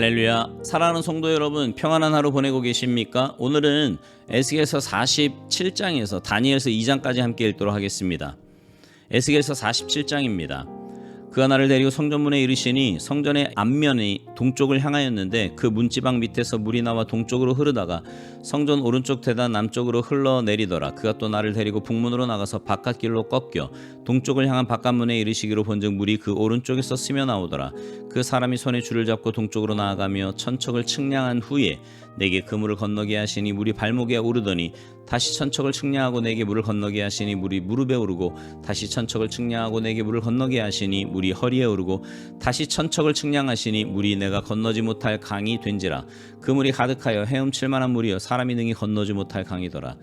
할렐루야. 사랑하는 성도 여러분, 평안한 하루 보내고 계십니까? 오늘은 에스겔서 47장에서 다니엘서 2장까지 함께 읽도록 하겠습니다. 에스겔서 47장입니다. 그가 나를 데리고 성전문에 이르시니 성전의 앞면이 동쪽을 향하였는데 그 문지방 밑에서 물이 나와 동쪽으로 흐르다가 성전 오른쪽 대단 남쪽으로 흘러내리더라 그가 또 나를 데리고 북문으로 나가서 바깥길로 꺾여 동쪽을 향한 바깥문에 이르시기로 본즉 물이 그 오른쪽에서 스며 나오더라. 그 사람이 손에 줄을 잡고 동쪽으로 나아가며 천척을 측량한 후에 내게 그 물을 건너게 하시니 물이 발목에 오르더니 다시 천척을 측량하고 내게 물을 건너게 하시니 물이 무릎에 오르고 다시 천척을 측량하고 내게 물을 건너게 하시니 물이 허리에 오르고 다시 천척을 측량하시니 물이 내가 건너지 못할 강이 된지라. 그 물이 가득하여 헤엄칠 만한 물이여 사람이 능히 건너지 못할 강이더라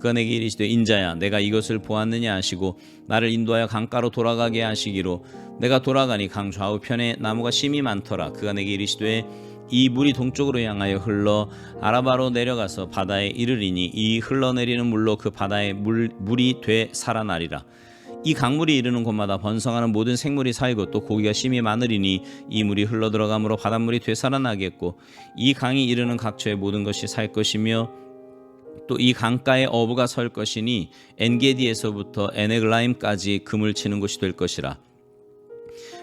그가 내게 이르시되 인자야 내가 이것을 보았느냐 하시고 나를 인도하여 강가로 돌아가게 하시기로 내가 돌아가니 강 좌우편에 나무가 심이 많더라. 그가 내게 이르시되 이 물이 동쪽으로 향하여 흘러 아라바로 내려가서 바다에 이르리니 이 흘러내리는 물로 그 바다의 물, 물이 돼 살아나리라. 이 강물이 이르는 곳마다 번성하는 모든 생물이 살고 또 고기가 심히 많으리니 이 물이 흘러 들어가므로 바닷물이 되살아나겠고 이 강이 이르는 각처의 모든 것이 살 것이며 또 이 강가에 어부가 설 것이니 엔게디에서부터 에네글라임까지 금을 치는 곳이 될 것이라.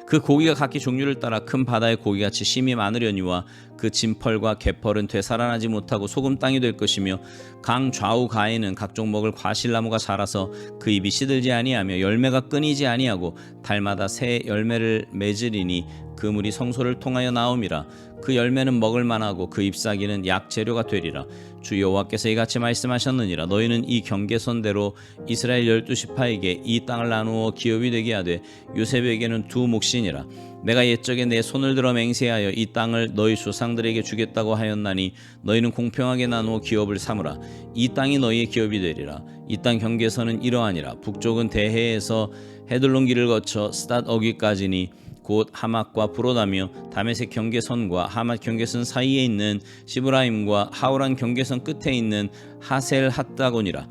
그 고기가 각기 종류를 따라 큰 바다의 고기같이 심이 많으려니와 그 진펄과 개펄은 되살아나지 못하고 소금 땅이 될 것이며 강 좌우 가에는 각종 먹을 과실나무가 자라서 그 입이 시들지 아니하며 열매가 끊이지 아니하고 달마다 새 열매를 맺으리니 그 물이 성소를 통하여 나옴이라 그 열매는 먹을 만하고 그 잎사귀는 약 재료가 되리라. 주 여호와께서 이같이 말씀하셨느니라. 너희는 이 경계선대로 이스라엘 열두 지파에게 이 땅을 나누어 기업이 되게 하되 요셉에게는 두 몫이니라. 내가 옛적에 내 손을 들어 맹세하여 이 땅을 너희 조상들에게 주겠다고 하였나니 너희는 공평하게 나누어 기업을 삼으라. 이 땅이 너희의 기업이 되리라. 이 땅 경계선은 이러하니라. 북쪽은 대해에서 헤들론 길을 거쳐 스닷 어기까지니 곧 하맛과 브로다며 다메섹 경계선과 하맛 경계선 사이에 있는 시브라임과 하오란 경계선 끝에 있는 하셀 핫다곤이라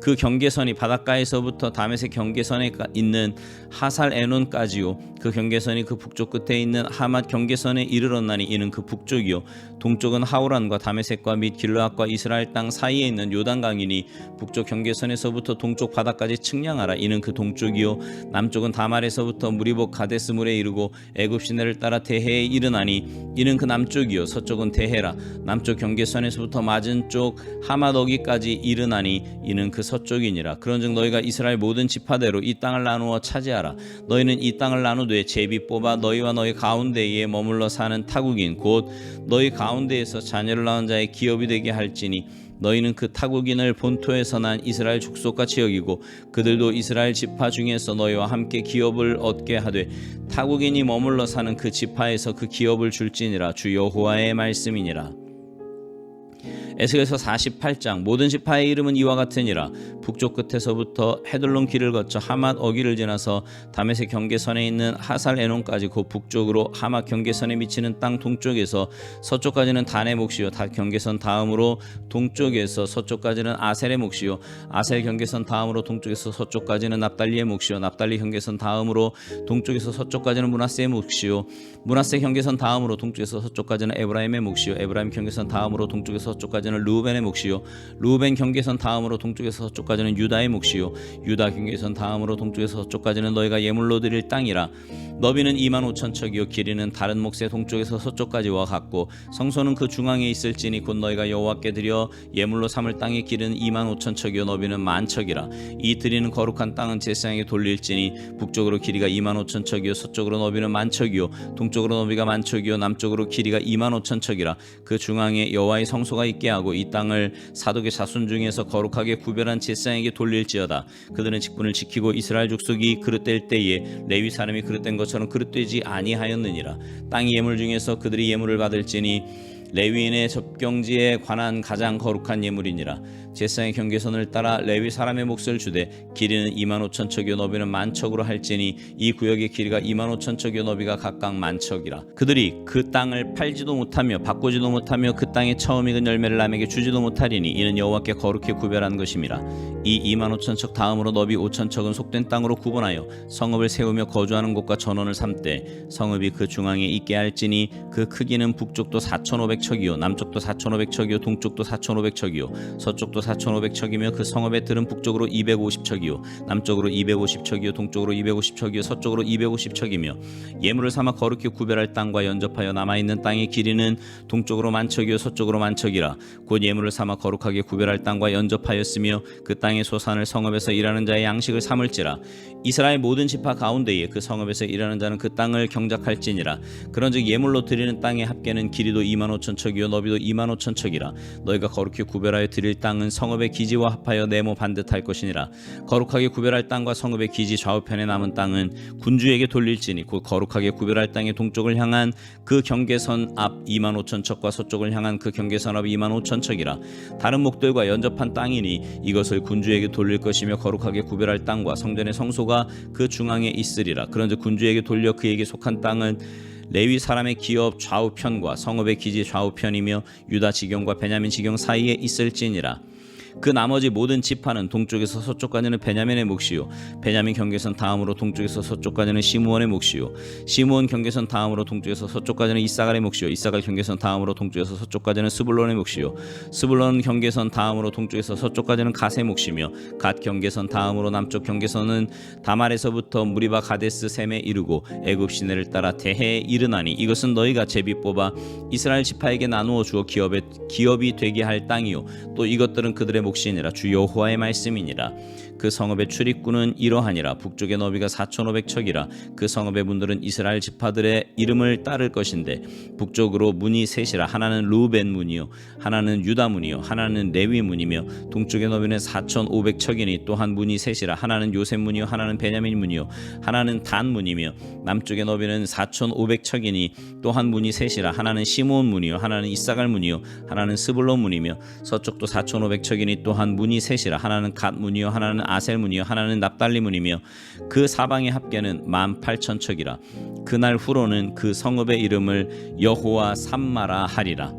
그 경계선이 바닷가에서부터 다메섹 경계선에 있는 하살 에논까지요. 그 경계선이 그 북쪽 끝에 있는 하맛 경계선에 이르렀나니 이는 그 북쪽이요. 동쪽은 하오란과 다메섹과 및 길르앗과 이스라엘 땅 사이에 있는 요단강이니 북쪽 경계선에서부터 동쪽 바다까지 측량하라. 이는 그 동쪽이요. 남쪽은 다말에서부터 무리복 가데스 물에 이르고 애굽 시내를 따라 대해에 이르나니 이는 그 남쪽이요. 서쪽은 대해라. 남쪽 경계선에서부터 맞은 쪽 하맛 어기까지 이르나니 이는 그 서쪽이니라. 그런즉 너희가 이스라엘 모든 지파대로 이 땅을 나누어 차지하라. 너희는 이 땅을 나누되 제비 뽑아 너희와 너희 가운데에 머물러 사는 타국인 곧 너희 가운데에서 자녀를 낳은 자의 기업이 되게 할지니 너희는 그 타국인을 본토에서 난 이스라엘 족속같이 여기고 그들도 이스라엘 지파 중에서 너희와 함께 기업을 얻게 하되 타국인이 머물러 사는 그 지파에서 그 기업을 줄지니라. 주 여호와의 말씀이니라 에스겔서 48장 모든 지파의 이름은 이와 같으니라. 북쪽 끝에서부터 헤들론 길을 거쳐 하맛 어기를 지나서 다메섹 경계선에 있는 하살 에논까지 그 북쪽으로 하맛 경계선에 미치는 땅 동쪽에서 서쪽까지는 단의 몫이요. 다 경계선 다음으로 동쪽에서 서쪽까지는 아셀의 몫이요. 아셀 경계선 다음으로 동쪽에서 서쪽까지는 납달리의 몫이요. 납달리 경계선 다음으로 동쪽에서 서쪽까지는 문하세의 몫이요. 문하세 경계선 다음으로 동쪽에서 서쪽까지는 에브라임의 몫이요. 에브라임 경계선 다음으로 동쪽에서 서쪽까지는 루벤의 몫이요. 루벤 경계선 다음으로 동쪽에서 서쪽까지는 유다의 몫이요. 유다 경계선 다음으로 동쪽에서 서쪽까지는 너희가 예물로 드릴 땅이라. 너비는 2만 5천 척이요. 길이는 다른 몫의 동쪽에서 서쪽까지와 같고 성소는 그 중앙에 있을지니 곧 너희가 여호와께 드려 예물로 삼을 땅의 길은 2만 5천 척이요. 너비는 만 척이라. 이 드리는 거룩한 땅은 제사장에 돌릴지니 북쪽으로 길이가 2만 5천 척이요. 서쪽으로 너비는 만 척이요. 동쪽으로 너비가 만 척이요. 남쪽으로 길이가 2만 5천 척이라. 그 중앙에 여호와의 성소가 있게 하고 이 땅을 사독의 자손 중에서 거룩하게 구별한 제사장에게 돌릴지어다. 그들은 직분을 지키고 이스라엘 족속이 그릇될 때에 레위 사람이 그릇된 것처럼 그릇되지 아니하였느니라. 땅의 예물 중에서 그들이 예물을 받을지니 레위인의 접경지에 관한 가장 거룩한 예물이니라 제사의 경계선을 따라 레위 사람의 몫을 주되 길이는 2만 5천 척이요 너비는 만 척으로 할지니 이 구역의 길이가 2만 5천 척이요 너비가 각각 만 척이라. 그들이 그 땅을 팔지도 못하며 바꾸지도 못하며 그 땅에 처음 익은 열매를 남에게 주지도 못하리니 이는 여호와께 거룩히 구별한 것임이라. 이 2만 5천 척 다음으로 너비 5천 척은 속된 땅으로 구분하여 성읍을 세우며 거주하는 곳과 전원을 삼되 성읍이 그 중앙에 있게 할지니 그 크기는 북쪽도 4,500척이요 남쪽도 4,500척이요 동쪽도 4,500척이요 서쪽도 4,500척이며 그 성읍의 들은 북쪽으로 250척이요. 남쪽으로 250척이요. 동쪽으로 250척이요. 서쪽으로 250척이며 예물을 삼아 거룩히 구별할 땅과 연접하여 남아 있는 땅의 길이는 동쪽으로 만척이요. 서쪽으로 만척이라. 곧 예물을 삼아 거룩하게 구별할 땅과 연접하였으며 그 땅의 소산을 성읍에서 일하는 자의 양식을 삼을지라. 이스라엘 모든 지파 가운데에 그 성읍에서 일하는 자는 그 땅을 경작할지니라. 그런즉 예물로 드리는 땅의 합계는 길이도 2만 5천 척이요. 너비도 2만 5천 척이라. 너희가 거룩히 구별하여 드릴 땅은 성읍의 기지와 합하여 네모 반듯할 것이니라. 거룩하게 구별할 땅과 성읍의 기지 좌우편에 남은 땅은 군주에게 돌릴지니 곧 거룩하게 구별할 땅의 동쪽을 향한 그 경계선 앞 2만 5천 척과 서쪽을 향한 그 경계선 앞 2만 5천 척이라. 다른 목들과 연접한 땅이니 이것을 군주에게 돌릴 것이며 거룩하게 구별할 땅과 성전의 성소가 그 중앙에 있으리라. 그런즉 군주에게 돌려 그에게 속한 땅은 레위 사람의 기업 좌우편과 성읍의 기지 좌우편이며 유다 지경과 베냐민 지경 사이에 있을지니라 그 나머지 모든 지파는 동쪽에서 서쪽까지는 베냐민의 몫이요. 베냐민 경계선 다음으로 동쪽에서 서쪽까지는 시므온의 몫이요. 시므온 경계선 다음으로 동쪽에서 서쪽까지는 이사갈의 몫이요. 이사갈 경계선 다음으로 동쪽에서 서쪽까지는 스불론의 몫이요. 스불론 경계선 다음으로 동쪽에서 서쪽까지는 갓의 몫이며 갓 경계선 다음으로 남쪽 경계선은 다말에서부터 무리바 가데스 셈에 이르고 애굽 시내를 따라 대해에 이르나니 이것은 너희가 제비 뽑아 이스라엘 지파에게 나누어 주어 기업에 기업이 되게 할 땅이요. 또 이것들은 그들의 몫이니라. 주 여호와의 말씀이니라 그 성읍의 출입구는 이러하니라. 북쪽의 너비가 4,500척이라. 그 성읍의 문들은 이스라엘 지파들의 이름을 따를 것인데 북쪽으로 문이 셋이라. 하나는 루벤 문이요 하나는 유다 문이요 하나는 레위 문이며 동쪽의 너비는 4,500척이니 또한 문이 셋이라. 하나는 요셉 문이요 하나는 베냐민 문이요 하나는 단 문이며 남쪽의 너비는 4,500척이니 또한 문이 셋이라. 하나는 시몬 문이요 하나는 이사갈 문이요 하나는 스불론 문이며 서쪽도 4,500척이니 또한 문이 셋이라. 하나는 갓 문이요 하나는 아셀 문이요 하나는 납달리 문이며 그 사방의 합계는 18,000척이라. 그날 후로는 그 성읍의 이름을 여호와 삼마라 하리라.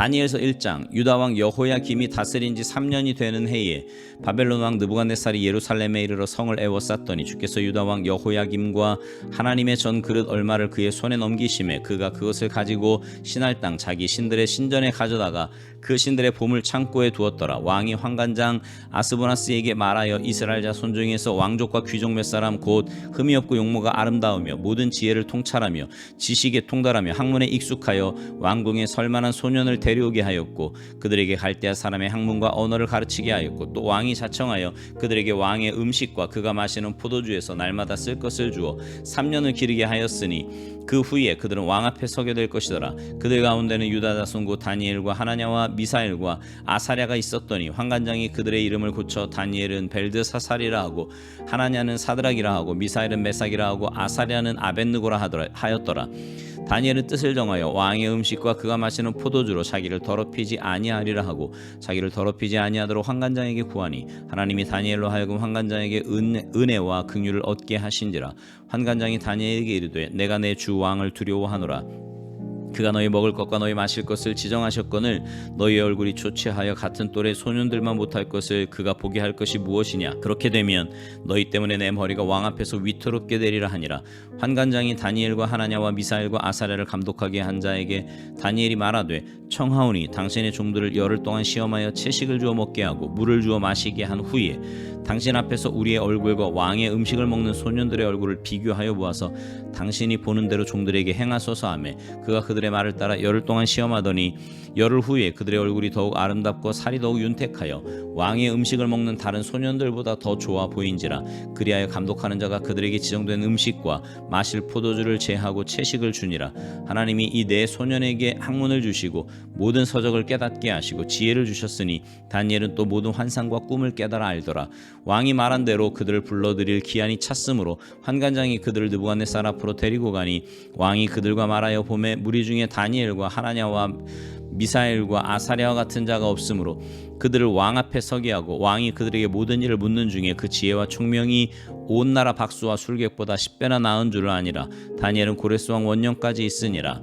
다니엘서 1장 유다 왕 여호야 김이 다스린 지 3년이 되는 해에 바벨론 왕 느부갓네살이 예루살렘에 이르러 성을 애워쌌더니 주께서 유다 왕 여호야 김과 하나님의 전 그릇 얼마를 그의 손에 넘기심에 그가 그것을 가지고 신할 땅 자기 신들의 신전에 가져다가 그 신들의 보물 창고에 두었더라. 왕이 환관장 아스보나스에게 말하여 이스라엘 자손 중에서 왕족과 귀족 몇 사람 곧 흠이 없고 용모가 아름다우며 모든 지혜를 통찰하며 지식에 통달하며 학문에 익숙하여 왕궁에 설만한 소년을 데려오게 하였고 그들에게 갈대아 사람의 학문과 언어를 가르치게 하였고 또 왕이 자청하여 그들에게 왕의 음식과 그가 마시는 포도주에서 날마다 쓸 것을 주어 3년을 기르게 하였으니 그 후에 그들은 왕 앞에 서게 될 것이더라. 그들 가운데는 유다 자손 곧 다니엘과 하나냐와 미사엘과 아사랴가 있었더니 환관장이 그들의 이름을 고쳐 다니엘은 벨드사살이라 하고 하나냐는 사드락이라 하고 미사엘은 메삭이라 하고 아사랴는 아벤느고라 하더라, 하였더라. 다니엘은 뜻을 정하여 왕의 음식과 그가 마시는 포도주로 자기를 더럽히지 아니하리라 하고 자기를 더럽히지 아니하도록 환관장에게 구하니 하나님이 다니엘로 하여금 환관장에게 은혜, 은혜와 긍휼을 얻게 하신지라. 환관장이 다니엘에게 이르되 내가 내 주 왕을 두려워하노라 그가 너희 먹을 것과 너희 마실 것을 지정하셨거늘 너희 얼굴이 초췌하여 같은 또래 소년들만 못할 것을 그가 보게 할 것이 무엇이냐? 그렇게 되면 너희 때문에 내 머리가 왕 앞에서 위태롭게 되리라 하니라. 환관장이 다니엘과 하나냐와 미사엘과 아사랴를 감독하게 한 자에게 다니엘이 말하되 청하오니 당신의 종들을 열흘 동안 시험하여 채식을 주어 먹게 하고 물을 주어 마시게 한 후에 당신 앞에서 우리의 얼굴과 왕의 음식을 먹는 소년들의 얼굴을 비교하여 보아서 당신이 보는 대로 종들에게 행하소서 하매 그가 그들의 말을 따라 열흘 동안 시험하더니 열흘 후에 그들의 얼굴이 더욱 아름답고 살이 더욱 윤택하여 왕의 음식을 먹는 다른 소년들보다 더 좋아 보인지라 그리하여 감독하는 자가 그들에게 지정된 음식과 마실 포도주를 제하고 채식을 주니라. 하나님이 이 네 소년에게 학문을 주시고 모든 서적을 깨닫게 하시고 지혜를 주셨으니 다니엘은 또 모든 환상과 꿈을 깨달아 알더라. 왕이 말한 대로 그들을 불러들일 기한이 찼으므로 환관장이 그들을 느부갓네살 앞으로 데리고 가니 왕이 그들과 말하여 봄에 무리 중에 다니엘과 하나냐와 미사엘과 아사랴와 같은 자가 없으므로 그들을 왕 앞에 서게 하고 왕이 그들에게 모든 일을 묻는 중에 그 지혜와 총명이 온 나라 박수와 술객보다 10배나 나은 줄을 아니라 다니엘은 고레스 왕 원년까지 있으니라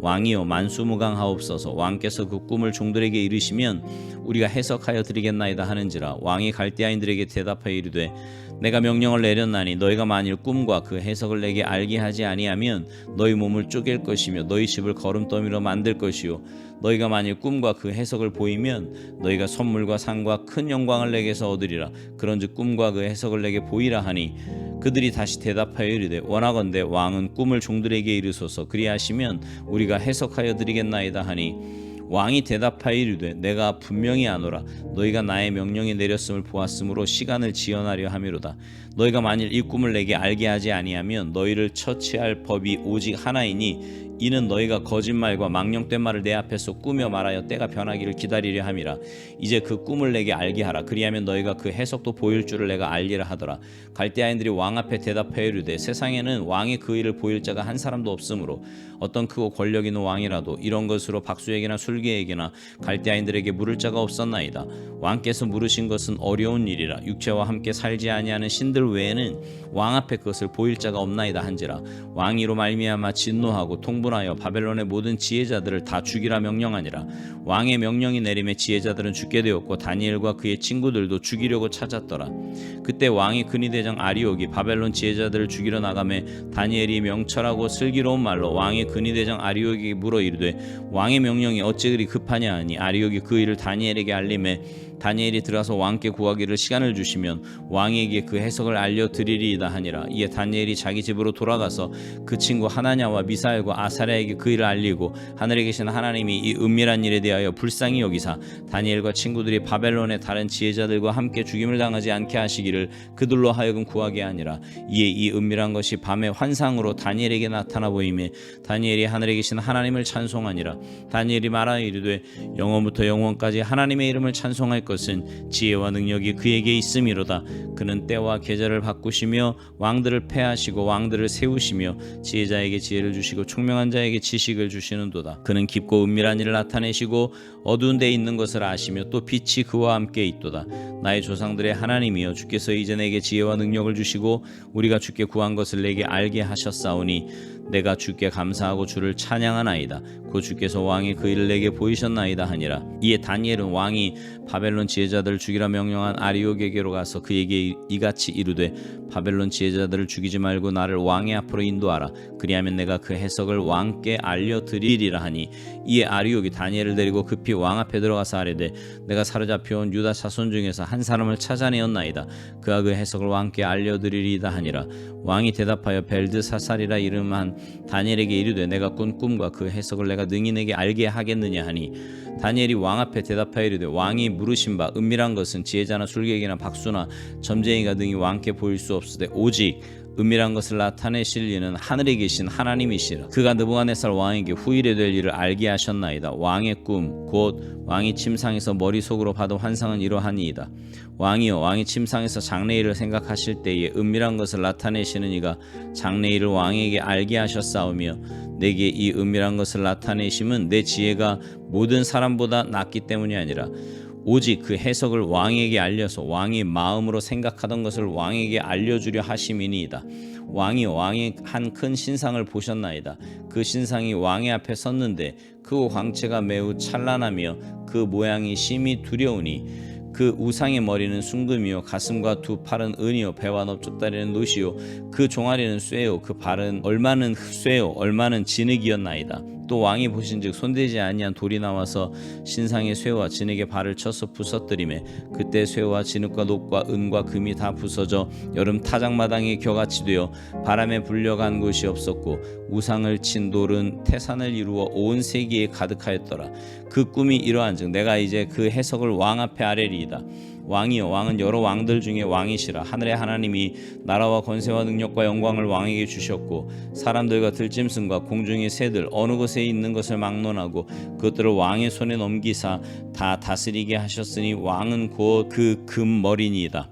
왕이여 만수무강하옵소서. 왕께서 그 꿈을 종들에게 이르시면 우리가 해석하여 드리겠나이다 하는지라 왕이 갈대아인들에게 대답하여 이르되 내가 명령을 내렸나니 너희가 만일 꿈과 그 해석을 내게 알게 하지 아니하면 너희 몸을 쪼갤 것이며 너희 집을 거름더미로 만들 것이요. 너희가 만일 꿈과 그 해석을 보이면 너희가 선물과 상과 큰 영광을 내게서 얻으리라. 그런즉 꿈과 그 해석을 내게 보이라 하니 그들이 다시 대답하여 이르되 원하건대 왕은 꿈을 종들에게 이르소서. 그리하시면 우리가 해석하여 드리겠나이다 하니 왕이 대답하여 이르되 내가 분명히 아노라. 너희가 나의 명령이 내렸음을 보았으므로 시간을 지연하려 함이로다. 너희가 만일 이 꿈을 내게 알게 하지 아니하면 너희를 처치할 법이 오직 하나이니 이는 너희가 거짓말과 망령된 말을 내 앞에서 꾸며 말하여 때가 변하기를 기다리려 함이라. 이제 그 꿈을 내게 알게 하라. 그리하면 너희가 그 해석도 보일 줄을 내가 알리라 하더라. 갈대아인들이 왕 앞에 대답하여 이르되 세상에는 왕의 그 일을 보일 자가 한 사람도 없으므로 어떤 크고 권력 있는 왕이라도 이런 것으로 박수에게나 술계에게나 갈대아인들에게 물을 자가 없었나이다. 왕께서 물으신 것은 어려운 일이라 육체와 함께 살지 아니하는 신들 외에는 왕 앞에 그것을 보일 자가 없나이다 한지라 왕이로 말미암아 진노하고 통분하여 바벨론의 모든 지혜자들을 다 죽이라 명령하니라. 왕의 명령이 내림에 지혜자들은 죽게 되었고 다니엘과 그의 친구들도 죽이려고 찾았더라. 그때 왕이 근위대장 아리옥이 바벨론 지혜자들을 죽이러 나가매 다니엘이 명철하고 슬기로운 말로 왕의 근위대장 아리옥에게 물어 이르되 왕의 명령이 어찌 그리 급하냐 하니 아리옥이 그 일을 다니엘에게 알림해 다니엘이 들어서 왕께 구하기를 시간을 주시면 왕에게 그 해석을 알려 드리리이다 하니라. 이에 다니엘이 자기 집으로 돌아가서 그 친구 하나냐와 미사엘과 아사랴에게 그 일을 알리고 하늘에 계신 하나님이 이 은밀한 일에 대하여 불쌍히 여기사 다니엘과 친구들이 바벨론의 다른 지혜자들과 함께 죽임을 당하지 않게 하시기를 그들로 하여금 구하게 하니라. 이에 이 은밀한 것이 밤의 환상으로 다니엘에게 나타나 보이매 다니엘이 하늘에 계신 하나님을 찬송하니라. 다니엘이 말하여 이르되 영원부터 영원까지 하나님의 이름을 찬송할 것은 지혜와 능력이 그에게 있음이로다. 그는 때와 계절을 바꾸시며 왕들을 패하시고 왕들을 세우시며 지혜자에게 지혜를 주시고 총명한 자에게 지식을 주시는도다. 그는 깊고 은밀한 일을 나타내시고 어두운 데 있는 것을 아시며 또 빛이 그와 함께 있도다 나의 조상들의 하나님이여 주께서 이제 내게 지혜와 능력을 주시고 우리가 주께 구한 것을 내게 알게 하셨사오니 내가 주께 감사하고 주를 찬양하나이다. 고 주께서 왕의 그 일을 내게 보이셨나이다 하니라. 이에 다니엘은 왕이 바벨론 지혜자들을 죽이라 명령한 아리옥에게로 가서 그에게 이같이 이르되 바벨론 지혜자들을 죽이지 말고 나를 왕의 앞으로 인도하라. 그리하면 내가 그 해석을 왕께 알려드리리라 하니 이에 아리옥이 다니엘을 데리고 급히 왕 앞에 들어가서 아뢰되 내가 사로잡혀온 유다 자손 중에서 한 사람을 찾아내었나이다. 그가 그 해석을 왕께 알려드리리다 하니라. 왕이 대답하여 벨드사살이라 이름한 다니엘에게 이르되 내가 꾼 꿈과 그 해석을 내가 능히 내게 알게 하겠느냐 하니 다니엘이 왕 앞에 대답하여 이르되 왕이 물으신 바 은밀한 것은 지혜자나 술객이나 박수나 점쟁이가 등이 왕께 보일 수 없으되 오직 은밀한 것을 나타내실 이는 하늘에 계신 하나님이시라. 그가 느부갓네살 왕에게 후일에 될 일을 알게 하셨나이다. 왕의 꿈 곧 왕이 침상에서 머릿속으로 받은 환상은 이러하니이다. 왕이여 왕이 침상에서 장래일을 생각하실 때에 은밀한 것을 나타내시는 이가 장래일을 왕에게 알게 하셨사오며 내게 이 은밀한 것을 나타내심은 내 지혜가 모든 사람보다 낫기 때문이 아니라 오직 그 해석을 왕에게 알려서 왕이 마음으로 생각하던 것을 왕에게 알려주려 하심이니이다. 왕이 왕의 한 큰 신상을 보셨나이다. 그 신상이 왕의 앞에 섰는데 그 광채가 매우 찬란하며 그 모양이 심히 두려우니 그 우상의 머리는 순금이요 가슴과 두 팔은 은이요 배와 넓적다리는 노시요 그 종아리는 쇠요 그 발은 얼마는 쇠요 얼마는 진흙이었나이다 또 왕이 보신즉 손대지 아니한 돌이 나와서 신상의 쇠와 진흙의 발을 쳐서 부서뜨리매 그때 쇠와 진흙과 녹과 은과 금이 다 부서져 여름 타작마당에 겨같이 되어 바람에 불려간 곳이 없었고 우상을 친 돌은 태산을 이루어 온 세계에 가득하였더라. 그 꿈이 이러한즉 내가 이제 그 해석을 왕 앞에 아뢰리이다 왕이요 왕은 여러 왕들 중에 왕이시라. 하늘의 하나님이 나라와 권세와 능력과 영광을 왕에게 주셨고 사람들과 들짐승과 공중의 새들 어느 곳에 있는 것을 막론하고 그것들을 왕의 손에 넘기사 다 다스리게 하셨으니 왕은 곧 그 금머리니이다.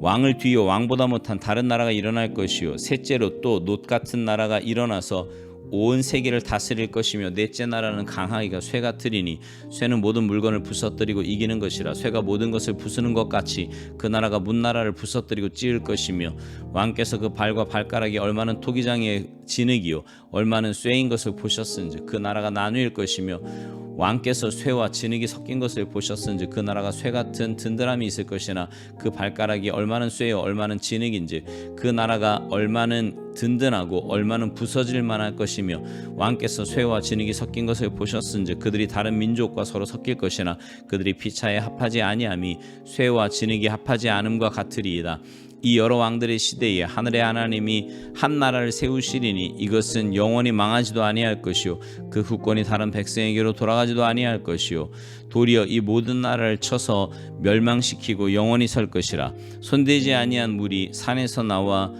왕을 뒤에 왕보다 못한 다른 나라가 일어날 것이요. 셋째로 또 놋 같은 나라가 일어나서 온 세계를 다스릴 것이며 넷째 나라는 강하기가 쇠 같으리니 쇠는 모든 물건을 부서뜨리고 이기는 것이라 쇠가 모든 것을 부수는 것 같이 그 나라가 문 나라를 부서뜨리고 찌을 것이며 왕께서 그 발과 발가락이 얼마는 토기장의 진흙이요 얼마는 쇠인 것을 보셨은지 그 나라가 나누일 것이며 왕께서 쇠와 진흙이 섞인 것을 보셨은지 그 나라가 쇠 같은 든든함이 있을 것이나 그 발가락이 얼마는 쇠요 얼마는 진흙인지 그 나라가 얼마는 든든하고 얼마는 부서질 만할 것이며 왕께서 쇠와 진흙이 섞인 것을 보셨은지 그들이 다른 민족과 서로 섞일 것이나 그들이 피차에 합하지 아니함이 쇠와 진흙이 합하지 않음과 같으리이다 이 여러 왕들의 시대에 하늘의 하나님이 한 나라를 세우시리니 이것은 영원히 망하지도 아니할 것이요 그 후권이 다른 백성에게로 돌아가지도 아니할 것이요. 도리어 이 모든 나라를 쳐서 멸망시키고 영원히 설 것이라. 손대지 아니한 물이 산에서 나와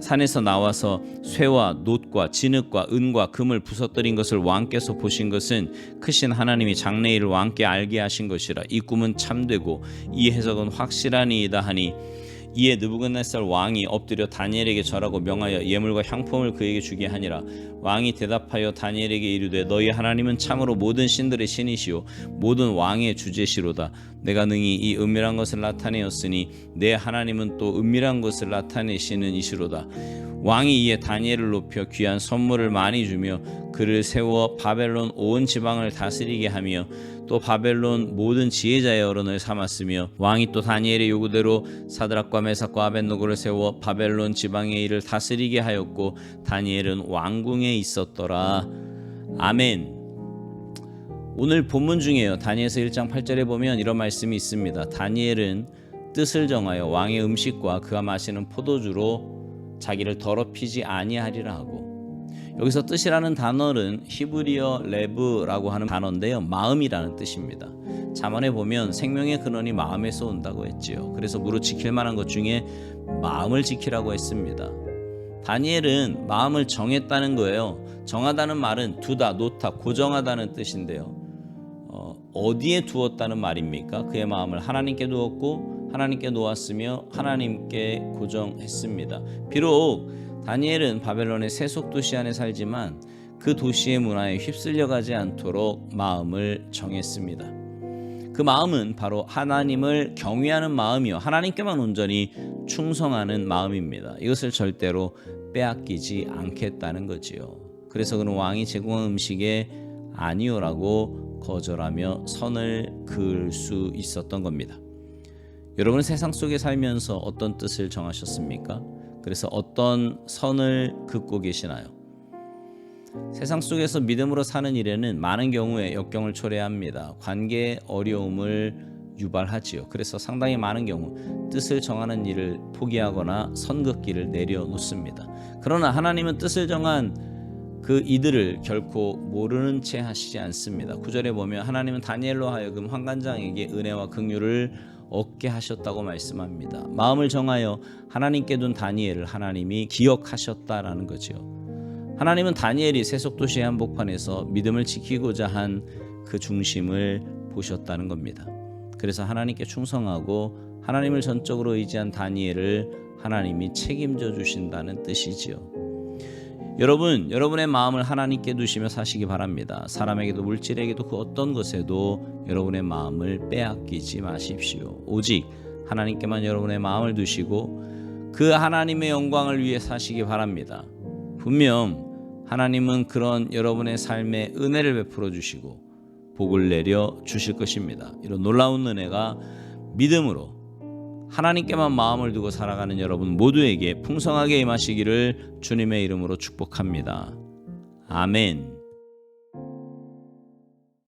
산에서 나와서 쇠와 놋과 진흙과 은과 금을 부서뜨린 것을 왕께서 보신 것은 크신 하나님이 장래일을 왕께 알게 하신 것이라. 이 꿈은 참되고 이 해석은 확실하니이다 하니 이에 느부갓네살 왕이 엎드려 다니엘에게 절하고 명하여 예물과 향품을 그에게 주게 하니라. 왕이 대답하여 다니엘에게 이르되 너희 하나님은 참으로 모든 신들의 신이시요 모든 왕의 주제시로다. 내가 능히 이 은밀한 것을 나타내었으니 내 하나님은 또 은밀한 것을 나타내시는 이시로다. 왕이 이에 다니엘을 높여 귀한 선물을 많이 주며 그를 세워 바벨론 온 지방을 다스리게 하며 또 바벨론 모든 지혜자의 어른을 삼았으며 왕이 또 다니엘의 요구대로 사드락과 메삭과 아벤노고를 세워 바벨론 지방의 일을 다스리게 하였고 다니엘은 왕궁에 있었더라. 아멘. 오늘 본문 중에요. 다니엘서 1장 8절에 보면 이런 말씀이 있습니다. 다니엘은 뜻을 정하여 왕의 음식과 그가 마시는 포도주로 자기를 더럽히지 아니하리라 하고 여기서 뜻이라는 단어는 히브리어 레브라고 하는 단어인데요. 마음이라는 뜻입니다. 잠언에 보면 생명의 근원이 마음에서 온다고 했지요. 그래서 무릇 지킬 만한 것 중에 마음을 지키라고 했습니다. 다니엘은 마음을 정했다는 거예요. 정하다는 말은 두다, 놓다, 고정하다는 뜻인데요. 어, 어디에 두었다는 말입니까? 그의 마음을 하나님께 두었고 하나님께 놓았으며 하나님께 고정했습니다. 비록 다니엘은 바벨론의 세속 도시 안에 살지만 그 도시의 문화에 휩쓸려 가지 않도록 마음을 정했습니다. 그 마음은 바로 하나님을 경외하는 마음이요. 하나님께만 온전히 충성하는 마음입니다. 이것을 절대로 빼앗기지 않겠다는 거지요. 그래서 그는 왕이 제공한 음식에 아니오라고 거절하며 선을 그을 수 있었던 겁니다. 여러분 세상 속에 살면서 어떤 뜻을 정하셨습니까? 그래서 어떤 선을 긋고 계시나요? 세상 속에서 믿음으로 사는 일에는 많은 경우에 역경을 초래합니다. 관계 어려움을 유발하지요. 그래서 상당히 많은 경우 뜻을 정하는 일을 포기하거나 선긋기를 내려놓습니다. 그러나 하나님은 뜻을 정한 그 이들을 결코 모르는 채 하시지 않습니다. 구절에 보면 하나님은 다니엘로 하여금 환관장에게 은혜와 긍휼을 얻게 하셨다고 말씀합니다. 마음을 정하여 하나님께 둔 다니엘을 하나님이 기억하셨다라는 거죠. 하나님은 다니엘이 세속도시의 한복판에서 믿음을 지키고자 한 그 중심을 보셨다는 겁니다. 그래서 하나님께 충성하고 하나님을 전적으로 의지한 다니엘을 하나님이 책임져 주신다는 뜻이지요. 여러분, 여러분의 마음을 하나님께 두시며 사시기 바랍니다. 사람에게도 물질에게도 그 어떤 것에도 여러분의 마음을 빼앗기지 마십시오. 오직 하나님께만 여러분의 마음을 두시고 그 하나님의 영광을 위해 사시기 바랍니다. 분명 하나님은 그런 여러분의 삶에 은혜를 베풀어 주시고 복을 내려 주실 것입니다. 이런 놀라운 은혜가 믿음으로 하나님께만 마음을 두고 살아가는 여러분 모두에게 풍성하게 임하시기를 주님의 이름으로 축복합니다. 아멘.